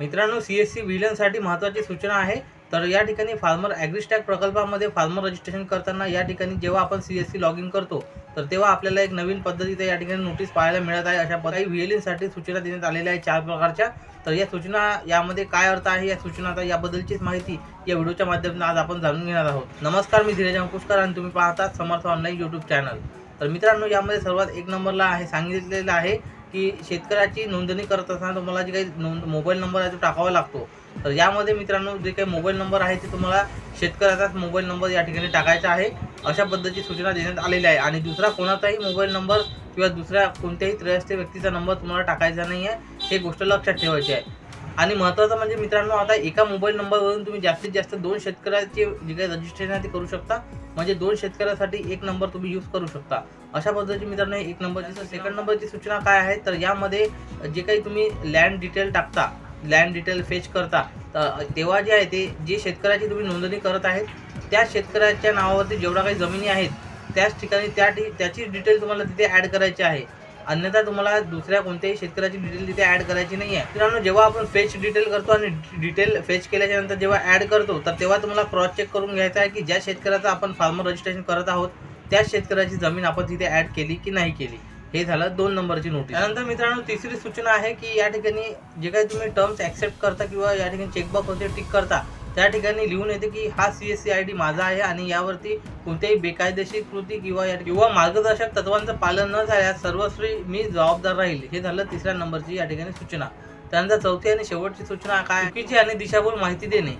मित्रांनो C S C विलनसाठी महत्त्वाची सूचना आहे. तर या ठिकाणी फार्मर ॲग्रिस्टॅक प्रकल्पामध्ये फार्मर रजिस्ट्रेशन करताना या ठिकाणी जेव्हा आपण C S C log in करतो तर तेव्हा आपल्याला एक नवीन पद्धतीचं या ठिकाणी नोटीस पाहायला मिळत आहे. अशा काही व्ही सूचना देण्यात आलेल्या आहे चार प्रकारच्या. तर या सूचना यामध्ये काय अर्थ आहे? या सूचना याबद्दलचीच माहिती या व्हिडिओच्या माध्यमातून आज आपण जाणून घेणार आहोत. नमस्कार मी धीरज अंकुशकर आणि तुम्ही पाहता समर्थ ऑनलाईन यूट्यूब चॅनल तर मित्रांनो यामध्ये सर्वात एक नंबरला आहे सांगितलेलं आहे की शेतकऱ्याची नोंदणी करत असताना तुम्हाला जे काही नोंद मोबाईल नंबर आहे तो टाकावा लागतो. तर यामध्ये मित्रांनो जे काही मोबाईल नंबर आहे ते तुम्हाला शेतकऱ्याचाच मोबाईल नंबर या ठिकाणी टाकायचा आहे. अशा पद्धतीची सूचना देण्यात आलेल्या आहे. आणि दुसरा कोणाचाही मोबाईल नंबर किंवा दुसऱ्या कोणत्याही त्रयस्थ व्यक्तीचा नंबर तुम्हाला टाकायचा नाही आहे हे गोष्ट लक्षात ठेवायची आहे. आणि महत्त्वाचं म्हणजे मित्रांनो आता एका मोबाईल नंबरवरून तुम्ही जास्तीत जास्त दोन शेतकऱ्याचे जे काही रजिस्ट्रेशन आहे ते करू शकता. म्हणजे दोन शेतकऱ्यासाठी एक नंबर तुम्ही यूज करू शकता. अशा पद्धतीची मित्रांनो एक नंबरची सेकंड नंबरची सूचना काय आहे? तर यामध्ये जे काही तुम्ही लँड डिटेल टाकता लँड डिटेल फेच करता तर तेव्हा जे आहे ते जे शेतकऱ्याची तुम्ही नोंदणी करत आहेत त्या शेतकऱ्याच्या नावावरती जेवढ्या काही जमिनी आहेत त्याच ठिकाणी त्या त्याची डिटेल तुम्हाला तिथे ॲड करायची आहे. अन्यथा तुम्हाला दुसऱ्या कोणत्याही शेतकऱ्याची डिटेल तिथे ॲड करायची नाही आहे मित्रांनो जेव्हा आपण फेच डिटेल करतो आणि डिटेल फेच केल्याच्यानंतर जेव्हा ॲड करतो तर तेव्हा तुम्हाला क्रॉस चेक करून घ्यायचं आहे की ज्या शेतकऱ्याचं आपण फार्मर रजिस्ट्रेशन करत आहोत त्याच शेतकऱ्याची जमीन आपण तिथे ॲड केली की नाही केली. हे झालं दोन नंबरची नोटीस त्यानंतर मित्रांनो तिसरी सूचना आहे की या ठिकाणी जे काही तुम्ही टर्म्स ॲक्सेप्ट करता किंवा या ठिकाणी चेकबॉक्सवरती टिक करता त्या ठिकाणी लिहून येते की हा C S C I D माझा आहे आणि यावरती कोणत्याही बेकायदेशीर कृती किंवा या किंवा मार्गदर्शक तत्वांचं पालन न झाल्यास सर्वस्वी मी जबाबदार राहील. हे झालं तिसऱ्या नंबरची या ठिकाणी सूचना. त्यानंतर चौथी आणि शेवटची सूचना काय? चुकीची आणि दिशाभूल माहिती देणे.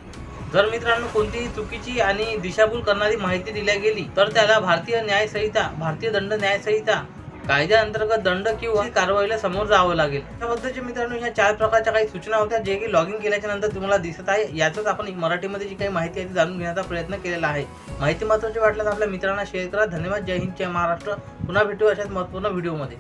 जर मित्रांनो कोणतीही चुकीची आणि दिशाभूल करणारी माहिती दिल्या गेली तर त्याला भारतीय न्यायसंहिता भारतीय दंड न्यायसंहिता कायद्याअंतर्गत दंड किंवा कारवाईला समोर जावं लागेल. त्याबद्दलचे मित्रांनो ह्या चार प्रकारच्या काही सूचना होत्या जे की लॉग इन केल्याच्यानंतर तुम्हाला दिसत आहे. याचाच आपण मराठीमध्ये जी काही माहिती आहे ती जाणून घेण्याचा प्रयत्न केलेला आहे. माहिती महत्त्वाची वाटल्यास आपल्या मित्रांना शेअर करा. धन्यवाद. जय हिंद. जय महाराष्ट्र. पुन्हा भेटू अशाच महत्त्वपूर्ण व्हिडिओमध्ये